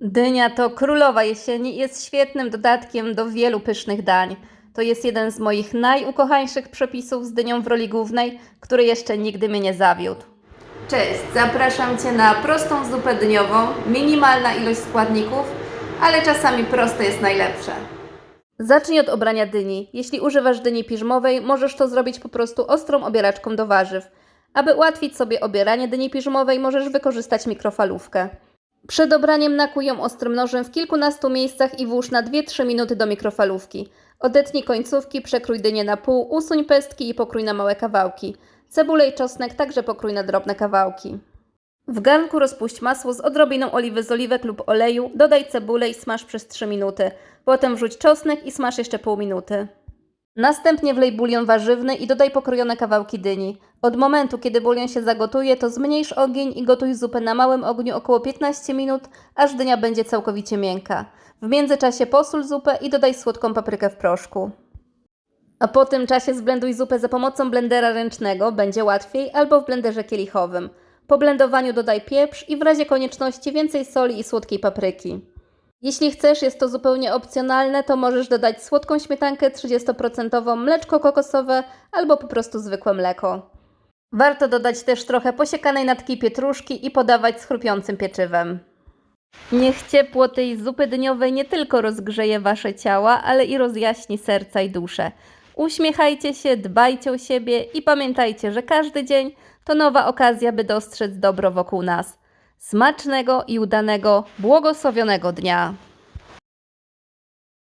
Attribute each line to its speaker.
Speaker 1: Dynia to królowa jesieni i jest świetnym dodatkiem do wielu pysznych dań. To jest jeden z moich najukochańszych przepisów z dynią w roli głównej, który jeszcze nigdy mnie nie zawiódł. Cześć, zapraszam Cię na prostą zupę dyniową. Minimalna ilość składników, ale czasami proste jest najlepsze. Zacznij od obrania dyni. Jeśli używasz dyni piżmowej, możesz to zrobić po prostu ostrą obieraczką do warzyw. Aby ułatwić sobie obieranie dyni piżmowej, możesz wykorzystać mikrofalówkę. Przed obraniem nakłuj ją ostrym nożem w kilkunastu miejscach i włóż na 2-3 minuty do mikrofalówki. Odetnij końcówki, przekrój dynię na pół, usuń pestki i pokrój na małe kawałki. Cebulę i czosnek także pokrój na drobne kawałki. W garnku rozpuść masło z odrobiną oliwy z oliwek lub oleju, dodaj cebulę i smaż przez 3 minuty. Potem wrzuć czosnek i smaż jeszcze pół minuty. Następnie wlej bulion warzywny i dodaj pokrojone kawałki dyni. Od momentu, kiedy bulion się zagotuje, to zmniejsz ogień i gotuj zupę na małym ogniu około 15 minut, aż dynia będzie całkowicie miękka. W międzyczasie posól zupę i dodaj słodką paprykę w proszku. A po tym czasie zblenduj zupę za pomocą blendera ręcznego, będzie łatwiej, albo w blenderze kielichowym. Po blendowaniu dodaj pieprz i w razie konieczności więcej soli i słodkiej papryki. Jeśli chcesz, jest to zupełnie opcjonalne, to możesz dodać słodką śmietankę 30%, mleczko kokosowe albo po prostu zwykłe mleko. Warto dodać też trochę posiekanej natki pietruszki i podawać z chrupiącym pieczywem. Niech ciepło tej zupy dyniowej nie tylko rozgrzeje wasze ciała, ale i rozjaśni serca i dusze. Uśmiechajcie się, dbajcie o siebie i pamiętajcie, że każdy dzień to nowa okazja, by dostrzec dobro wokół nas. Smacznego i udanego, błogosławionego dnia!